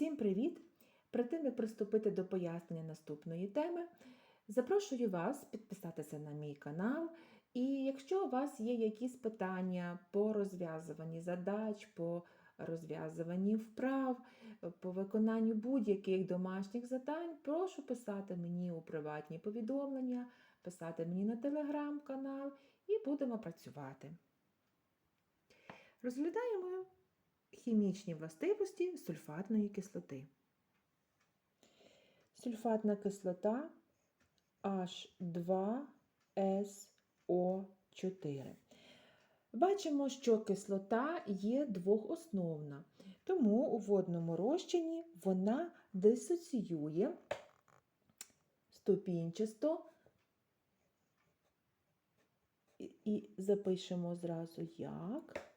Всім привіт! Перед тим, як приступити до пояснення наступної теми, запрошую вас підписатися на мій канал. І якщо у вас є якісь питання по розв'язуванні задач, по розв'язуванні вправ, по виконанню будь-яких домашніх завдань, прошу писати мені у приватні повідомлення, писати мені на телеграм-канал і будемо працювати. Розглядаємо хімічні властивості сульфатної кислоти. Сульфатна кислота H2SO4. Бачимо, що кислота є двохосновна, тому у водному розчині вона дисоціює ступінчасто і- запишемо зразу як.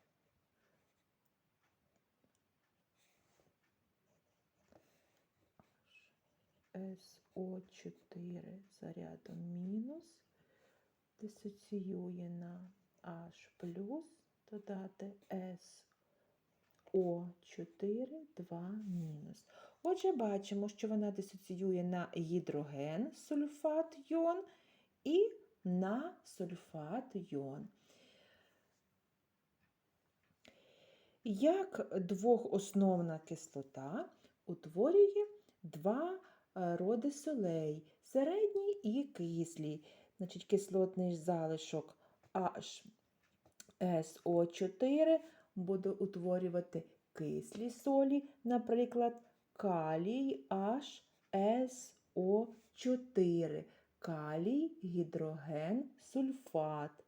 СО4 зарядом мінус, дисоціює на H додати СО4, 2 мінус. Отже, бачимо, що вона дисоціює на гідроген сульфат йон і на сульфат йон. Як двохосновна кислота утворює два роди солей середній і кислий. Значить, кислотний залишок HSO4 буде утворювати кислі солі, наприклад, калій HSO4, калій гідроген сульфат.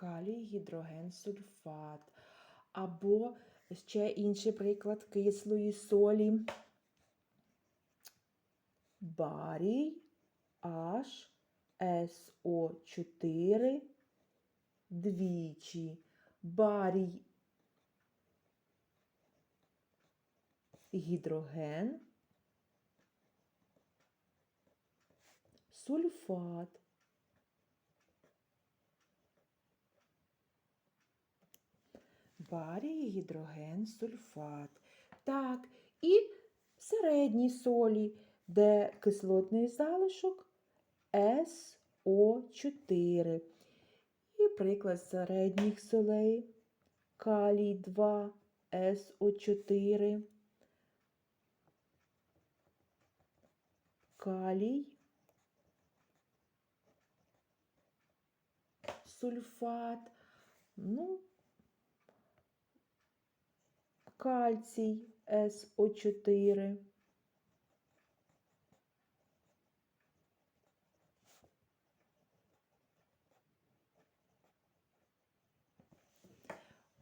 Калій гідроген сульфат. Або ще інший приклад кислої солі. Барій HSO4 двічі. Барій гідроген сульфат. Барій, гідроген, сульфат. Так, і середні солі, де кислотний залишок СО4. І приклад середніх солей. Калій 2, СО4. Калій. Сульфат. Ну, кальцій СО4.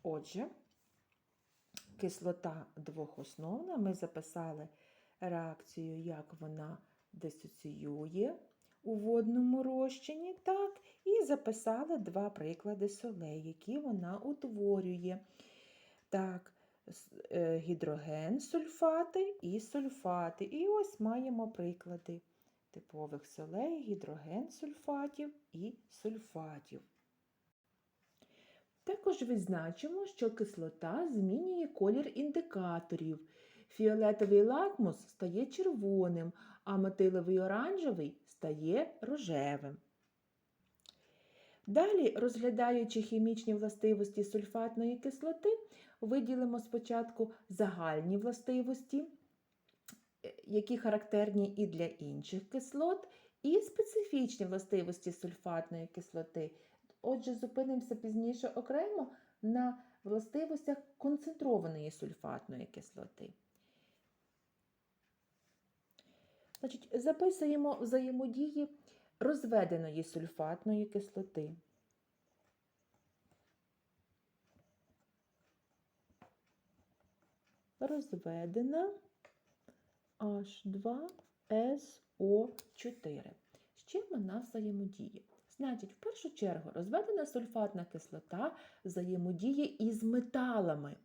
Отже, кислота двохосновна. Ми записали реакцію, як вона дисоціює у водному розчині, так, і записали два приклади солей, які вона утворює. Так, гідроген, сульфати і сульфати. І ось маємо приклади типових солей, гідроген сульфатів і сульфатів. Також відзначимо, що кислота змінює колір індикаторів. Фіолетовий лакмус стає червоним, а метиловий оранжевий стає рожевим. Далі, розглядаючи хімічні властивості сульфатної кислоти, виділимо спочатку загальні властивості, е, які характерні і для інших кислот, і специфічні властивості сульфатної кислоти. Отже, зупинимося пізніше окремо на властивостях концентрованої сульфатної кислоти. Значить, записуємо взаємодії розведеної сульфатної кислоти. Розведена H2SO4. З чим вона взаємодіє? Значить, в першу чергу розведена сульфатна кислота взаємодіє із металами.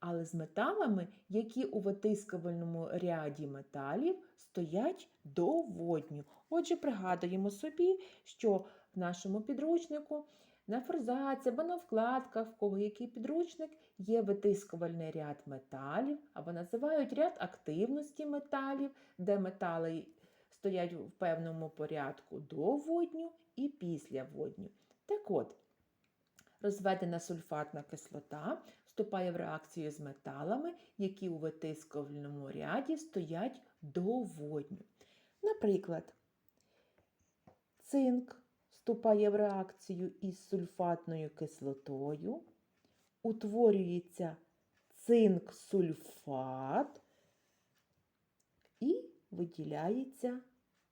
але з металами, які у витискувальному ряді металів стоять до водню. Отже, пригадуємо собі, що в нашому підручнику на форзаці або на вкладках, в кого який підручник, є витискувальний ряд металів, або називають ряд активності металів, де метали стоять в певному порядку до водню і після водню. Так от, розведена сульфатна кислота вступає в реакцію з металами, які у витискувальному ряді стоять до водню. Наприклад, цинк вступає в реакцію із сульфатною кислотою, утворюється цинк-сульфат і виділяється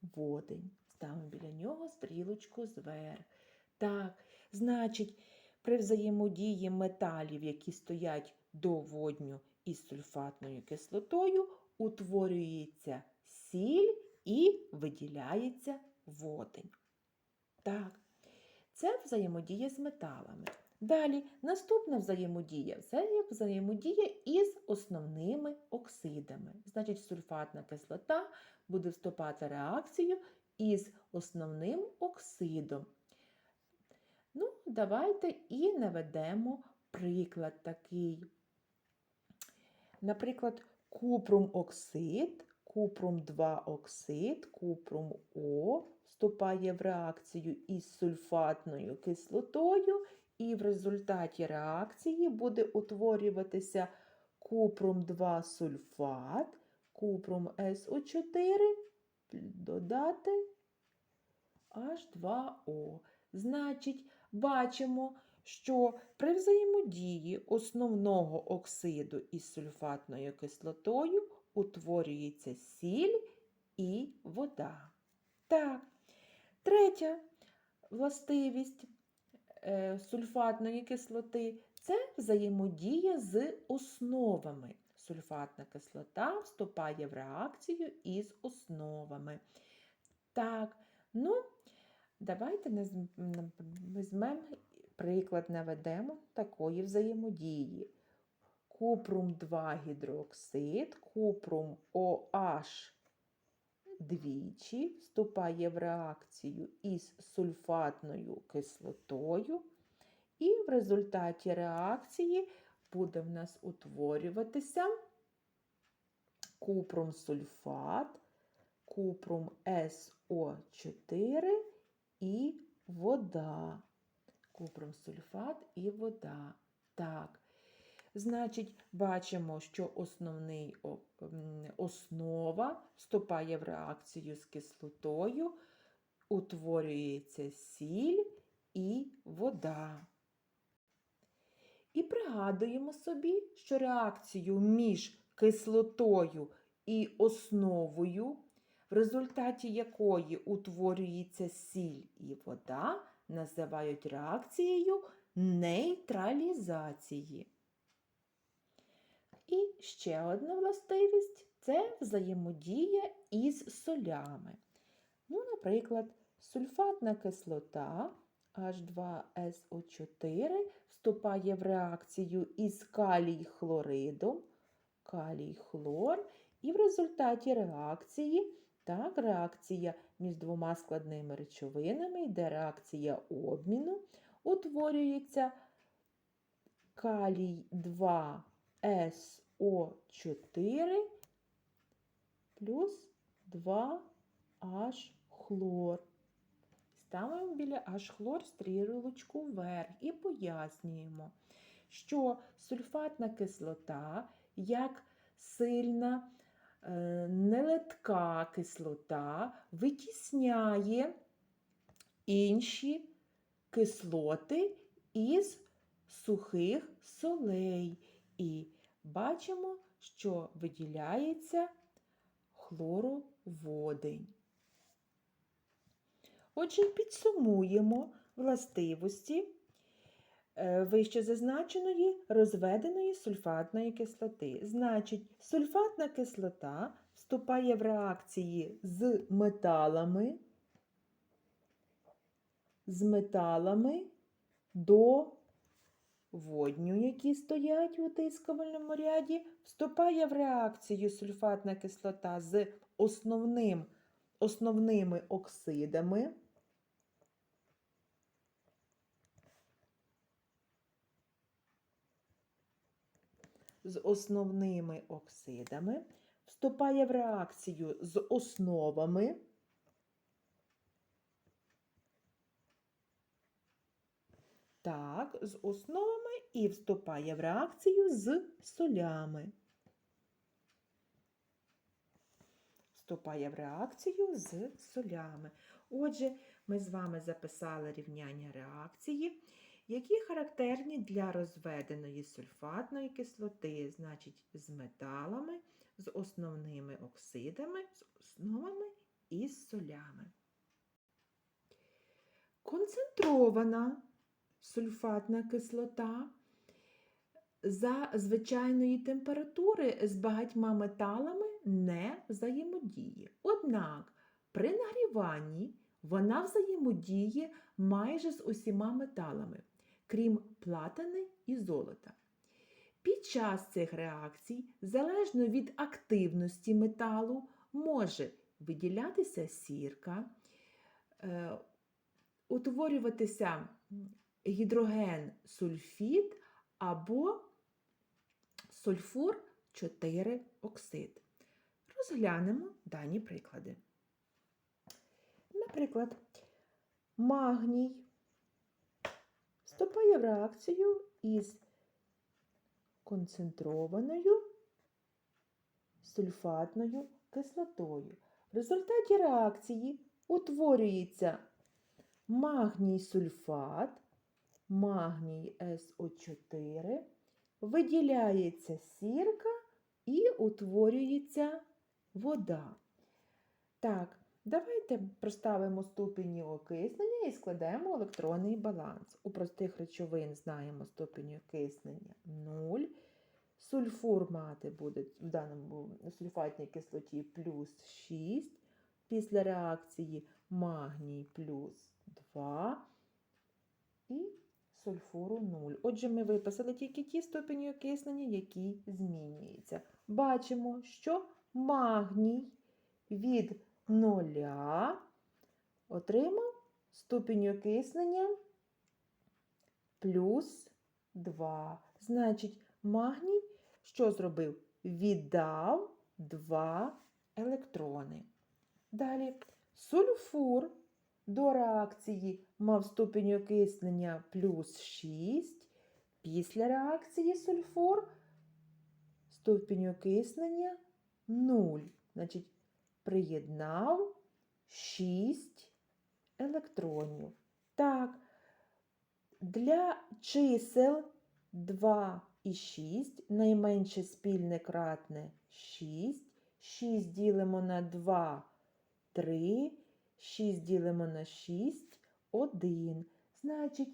водень. Ставимо біля нього стрілочку зверх. Так, значить, при взаємодії металів, які стоять до водню із сульфатною кислотою, утворюється сіль і виділяється водень. Так, це взаємодія з металами. Далі, наступна взаємодія це взаємодія із основними оксидами. Значить, сульфатна кислота буде вступати в реакцію із основним оксидом. Ну, давайте і наведемо приклад такий. Наприклад, купрум-оксид, купрум-2 оксид, купрум О вступає в реакцію із сульфатною кислотою, і в результаті реакції буде утворюватися купрум-2 сульфат, купрум СО4, додати H2O. Значить, бачимо, що при взаємодії основного оксиду із сульфатною кислотою утворюється сіль і вода. Так, третя властивість е, сульфатної кислоти це взаємодія з основами. Сульфатна кислота вступає в реакцію із основами. Так, ну, давайте візьмемо приклад наведемо такої взаємодії. Купрум 2 гідроксид, купрум OH двічі вступає в реакцію із сульфатною кислотою, і в результаті реакції буде в нас утворюватися купрум сульфат, купрум СО4 і вода. Купрум сульфат і вода. Так. Значить, бачимо, що основний основа вступає в реакцію з кислотою, утворюється сіль і вода. І пригадуємо собі, що реакцію між кислотою і основою, в результаті якої утворюється сіль і вода, називають реакцією нейтралізації. І ще одна властивість це взаємодія із солями. Ну, Наприклад, сульфатна кислота H2SO4 вступає в реакцію із калій хлоридом, калій хлор, і в результаті реакції, так, реакція між двома складними речовинами, йде реакція обміну, утворюється калій 2 СО4 плюс 2H хлор. Ставимо біля H хлор стрілочку вверх і пояснюємо, що сульфатна кислота як сильна е, нелетка кислота витісняє інші кислоти із сухих солей. І бачимо, що виділяється хлороводень. Отже, підсумуємо властивості е, вище зазначеної розведеної сульфатної кислоти. Значить, сульфатна кислота вступає в реакції з металами, з металами до водню, які стоять у тискувальному ряді, вступає в реакцію сульфатна кислота з основним, основними оксидами. З основними оксидами, вступає в реакцію з основами. Так, з основами і вступає в реакцію з солями. Вступає в реакцію з солями. Отже, ми з вами записали рівняння реакції, які характерні для розведеної сульфатної кислоти, значить, з металами, з основними оксидами, з основами і з солями. Концентрована сульфатна кислота за звичайної температури з багатьма металами не взаємодіє. Однак при нагріванні вона взаємодіє майже з усіма металами, крім платини і золота. Під час цих реакцій, залежно від активності металу, може виділятися сірка, е, утворюватися гідроген сульфід або сульфур 4 оксид. Розглянемо дані приклади. Наприклад, магній вступає в реакцію із концентрованою сульфатною кислотою. В результаті реакції утворюється магній сульфат, магній СО4, виділяється сірка і утворюється вода. Так, давайте проставимо ступені окиснення і складемо електронний баланс. У простих речовин знаємо ступінь окиснення 0. Сульфур мати буде в даному сульфатній кислоті плюс 6. Після реакції магній плюс 2 і сульфуру 0. Отже, ми виписали тільки ті ступені окиснення, які змінюються. Бачимо, що магній від 0 отримав ступінь окиснення плюс 2. Значить, магній що зробив? Віддав 2 електрони. Далі сульфур до реакції мав ступінь окиснення плюс 6. Після реакції сульфур ступінь окиснення 0. Значить, приєднав 6 електронів. Так, для чисел 2 і 6 найменше спільне кратне 6. 6 ділимо на 2 3. 6 ділимо на 6 1. Значить,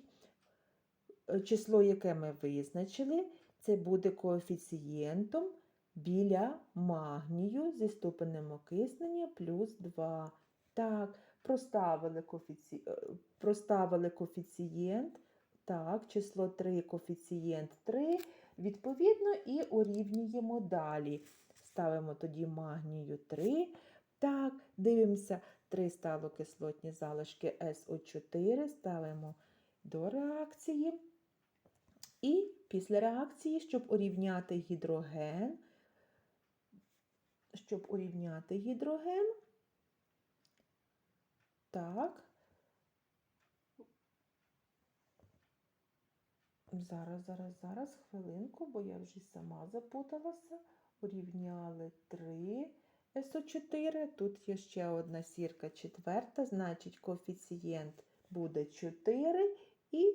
е, число, яке ми визначили, це буде коефіцієнтом біля магнію зі ступенем окиснення плюс 2. Так, проставили, коефіці... е, проставили коефіцієнт. Так, число 3, коефіцієнт 3. Відповідно, і урівнюємо далі. Ставимо тоді магнію 3. Так, дивимося, 3 стало кислотні залишки СО4, ставимо до реакції. І після реакції, щоб урівняти гідроген, щоб урівняти гідроген, так, зараз, зараз, зараз, хвилинку, бо я вже сама запуталася. Урівняли 3 СО4. Тут є ще одна сірка четверта, значить коефіцієнт буде 4 і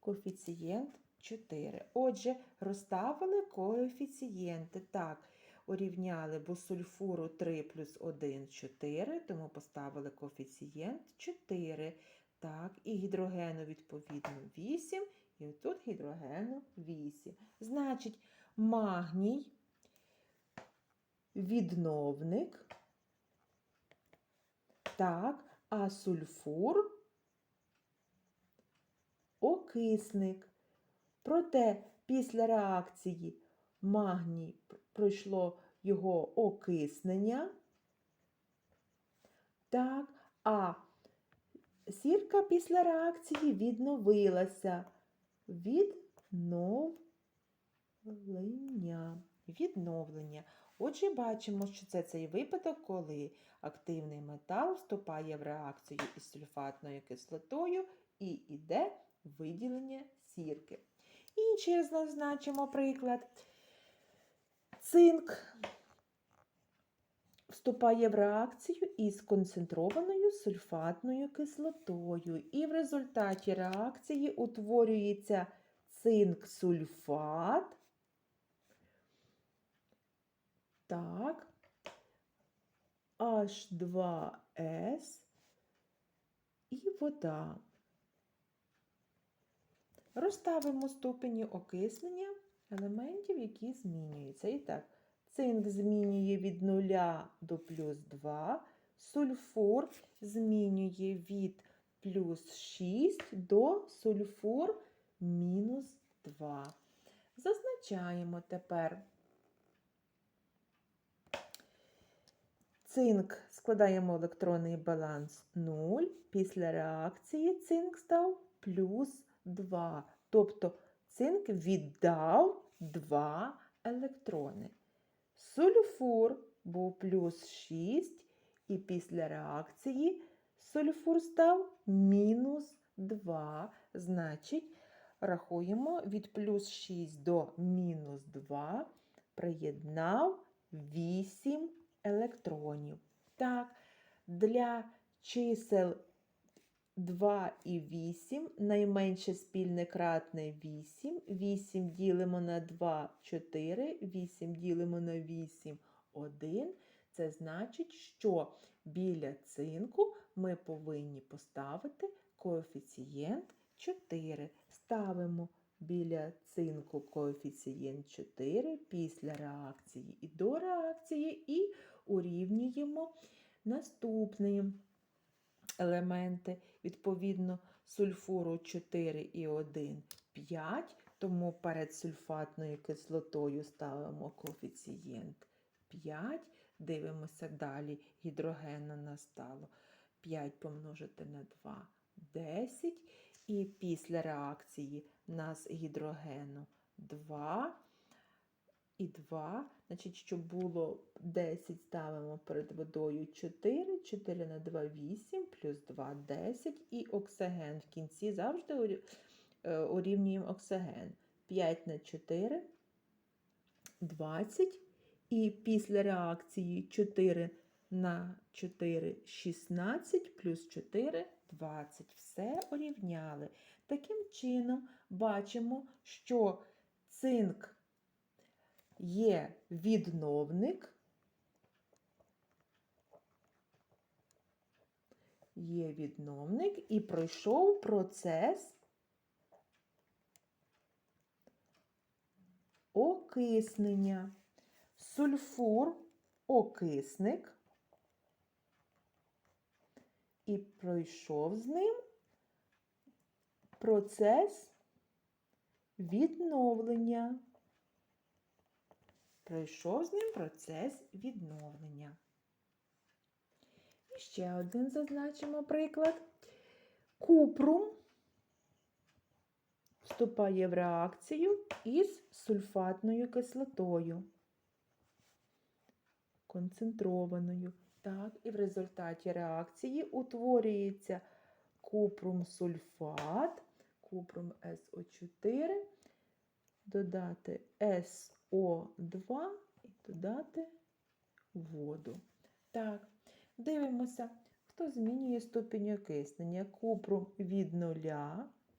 коефіцієнт 4. Отже, розставили коефіцієнти. Так, урівняли, бо сульфуру 3 плюс 1 4, тому поставили коефіцієнт 4. Так, і гідрогену, відповідно, 8, і отут гідрогену 8. Значить, магній відновник. Так, а сульфур окисник. Проте після реакції магній пройшло його окиснення. Так, а сірка після реакції відновилася. Відновлення. Відновлення. Отже, бачимо, що це цей випадок, коли активний метал вступає в реакцію із сульфатною кислотою і йде виділення сірки. Інший зазначимо приклад. Цинк вступає в реакцію із концентрованою сульфатною кислотою. І в результаті реакції утворюється цинк-сульфат. Так. H2S і вода. Розставимо ступені окиснення елементів, які змінюються. І так, цинк змінює від 0 до плюс 2, сульфур змінює від плюс 6 до сульфур мінус 2. Зазначаємо тепер цинк, складаємо електронний баланс 0. Після реакції цинк став плюс 2. Тобто цинк віддав 2 електрони. Сульфур був плюс 6, і після реакції сульфур став мінус 2. Значить, рахуємо від плюс 6 до мінус 2, приєднав 8 електронів. Так, для чисел 2 і 8, найменше спільне кратне 8. 8 ділимо на 2 4, 8 ділимо на 8 1. Це значить, що біля цинку ми повинні поставити коефіцієнт 4. Ставимо біля цинку коефіцієнт 4 після реакції і до реакції, і урівнюємо наступні елементи. Відповідно, сульфуру 4 і 1 5, тому перед сульфатною кислотою ставимо коефіцієнт 5. Дивимося далі, гідрогена настало 5 помножити на 2 10. І після реакції нас гідрогену 2 і 2. Значить, щоб було 10, ставимо перед водою 4, 4 на 2 8, плюс 2 10 і оксиген. В кінці завжди урі- е, урівнюємо оксиген. 5 на 4 20. І після реакції 4 на 4 16 плюс 4 20. Все урівняли. Таким чином, бачимо, що цинк є відновник, є відновник і пройшов процес окиснення. Сульфур окисник і пройшов з ним процес відновлення. Пройшов з ним процес відновлення. І ще один зазначимо приклад. Купрум вступає в реакцію із сульфатною кислотою. Концентрованою. Так, і в результаті реакції утворюється купрум сульфат, купрум СО4, додати СО2 і додати воду. Так, дивимося, хто змінює ступінь окиснення. Купрум від 0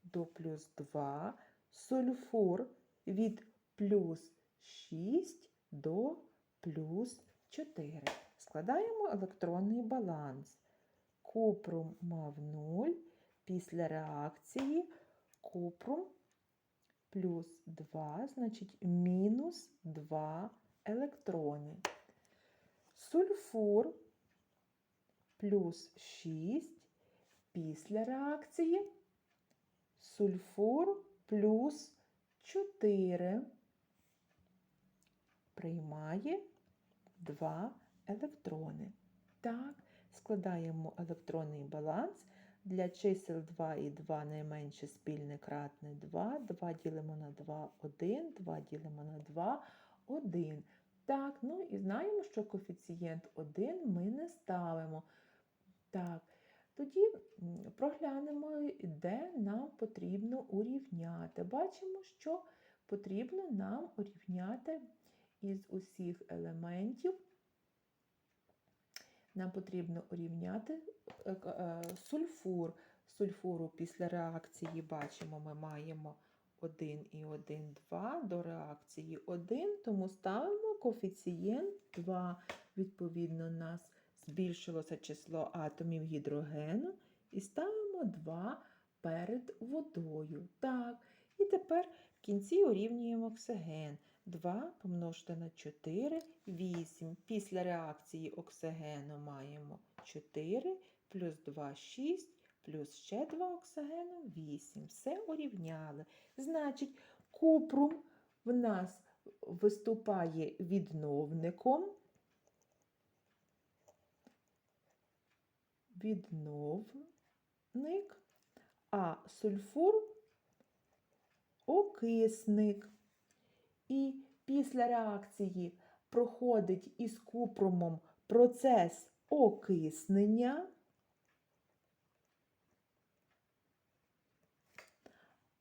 до плюс 2, сульфур від плюс 6 до плюс 4. Складаємо електронний баланс. Купрум мав 0, після реакції купрум плюс 2, значить мінус 2 електрони. Сульфур плюс 6 після реакції. Сульфур плюс 4 приймає 2 електрони. Так, складаємо електронний баланс. Для чисел 2 і 2 найменше спільне кратне 2. 2 ділимо на 2 1, 2 ділимо на 2 1. Так, ну і знаємо, що коефіцієнт 1 ми не ставимо. Так, тоді проглянемо, де нам потрібно урівняти. Бачимо, що потрібно нам урівняти із усіх елементів. Нам потрібно урівняти сульфур. Сульфуру після реакції бачимо, ми маємо 1 і 1, 2 до реакції 1, тому ставимо коефіцієнт 2. Відповідно, у нас збільшилося число атомів гідрогену і ставимо 2 перед водою. Так, і тепер в кінці урівнюємо оксиген. 2 помножити на 4 8. Після реакції оксигену маємо 4 плюс 2 6 плюс ще 2 оксигену 8. Все урівняли. Значить, купрум в нас виступає відновником. Відновник, а сульфур окисник. І після реакції проходить із купрумом процес окиснення,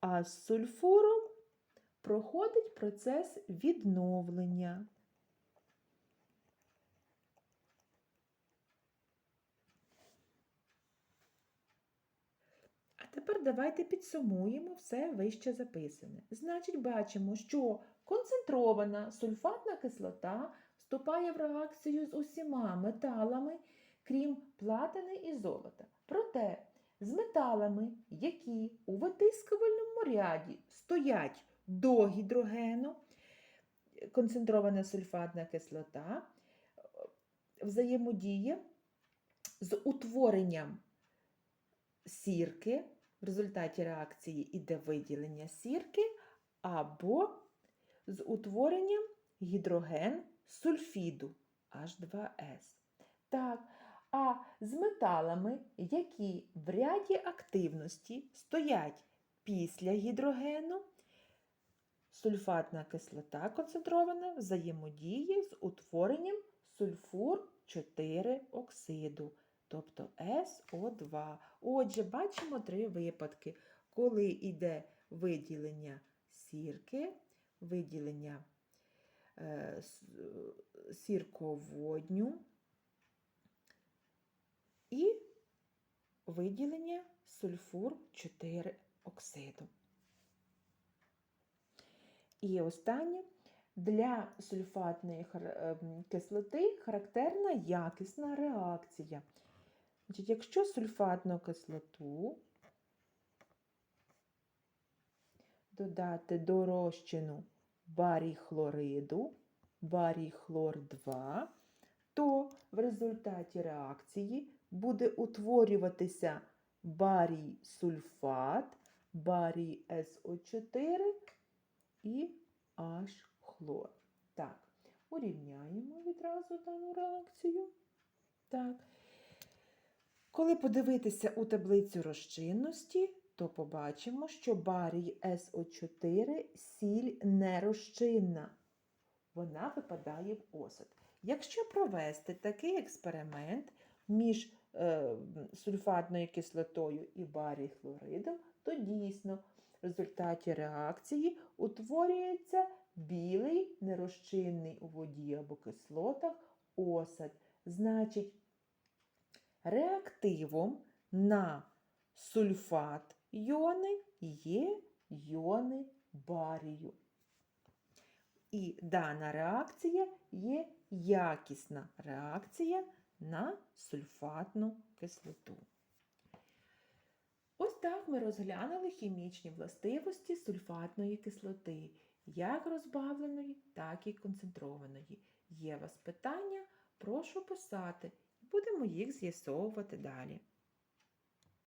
а з сульфуром проходить процес відновлення. А тепер давайте підсумуємо все вище записане. Значить, бачимо, що концентрована сульфатна кислота вступає в реакцію з усіма металами, крім платини і золота. Проте з металами, які у витискувальному ряді стоять до гідрогену, концентрована сульфатна кислота взаємодіє з утворенням сірки, в результаті реакції іде виділення сірки, або з утворенням гідроген сульфіду H2S. Так, а з металами, які в ряді активності стоять після гідрогену, сульфатна кислота концентрована взаємодіє з утворенням сульфур 4 оксиду тобто СО2. Отже, бачимо три випадки, коли йде виділення сірки, виділення е, сірководню і виділення сульфур 4 оксиду. І останнє. Для сульфатної ем, кислоти характерна якісна реакція. Якщо сульфатну кислоту додати до розчину барій хлориду, барій хлор 2, то в результаті реакції буде утворюватися барій сульфат, барій СО4 і H хлор. Так, урівняємо відразу дану реакцію. Так. Коли подивитися у таблицю розчинності, то побачимо, що барій СО4 сіль нерозчинна. Вона випадає в осад. Якщо провести такий експеримент між сульфатною кислотою і барій хлоридом, то дійсно в результаті реакції утворюється білий нерозчинний у воді або кислотах осад. Значить, реактивом на сульфат йони є йони барію. І дана реакція є якісна реакція на сульфатну кислоту. Ось так ми розглянули хімічні властивості сульфатної кислоти, як розбавленої, так і концентрованої. Є вас питання? Прошу писати, будемо їх з'ясовувати далі.